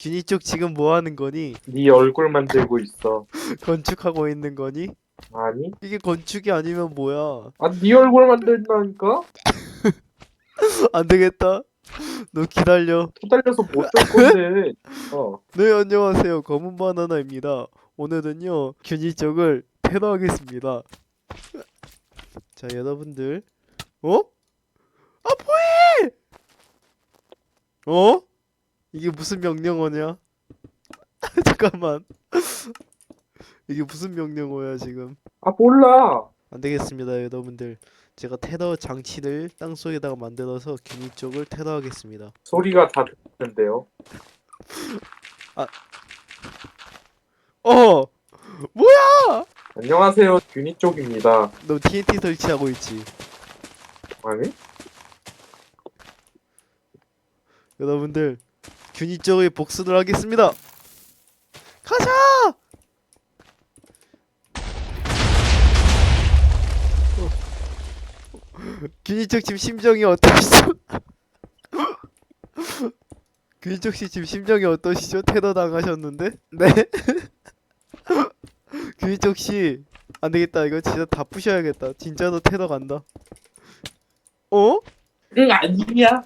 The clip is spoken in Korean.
균이 쪽 지금 뭐 하는 거니? 네 얼굴 만들고 있어. 건축하고 있는 거니? 아니? 이게 건축이 아니면 뭐야? 아, 네 얼굴 만든다니까? 안 되겠다. 너 기다려. 토달려서 못될 건데. 어. 네, 안녕하세요. 검은 바나나입니다. 오늘은요, 균이 쪽을 테러하겠습니다. 자, 여러분들. 어? 아, 뭐해! 어? 이게 무슨 명령어냐? 잠깐만. 이게 무슨 명령어야, 지금? 아, 몰라. 안 되겠습니다, 여러분들. 제가 테러 장치를 땅속에다가 만들어서 균이 쪽을 테러하겠습니다. 소리가 다 들리는데요. 어! 뭐야! 안녕하세요. 균이 쪽입니다. 너 TNT 설치하고 있지? 아니? 여러분들 균이 쪽에 복수를 하겠습니다. 가자! 어. 균이 쪽 지금 심정이 어떠시죠? 균이 쪽씨 지금 심정이 어떠시죠? 테러 당하셨는데? 네? 균이 쪽씨 안 되겠다. 이거 진짜 다 부셔야겠다. 진짜로 테러 간다. 어? 응, 아니야.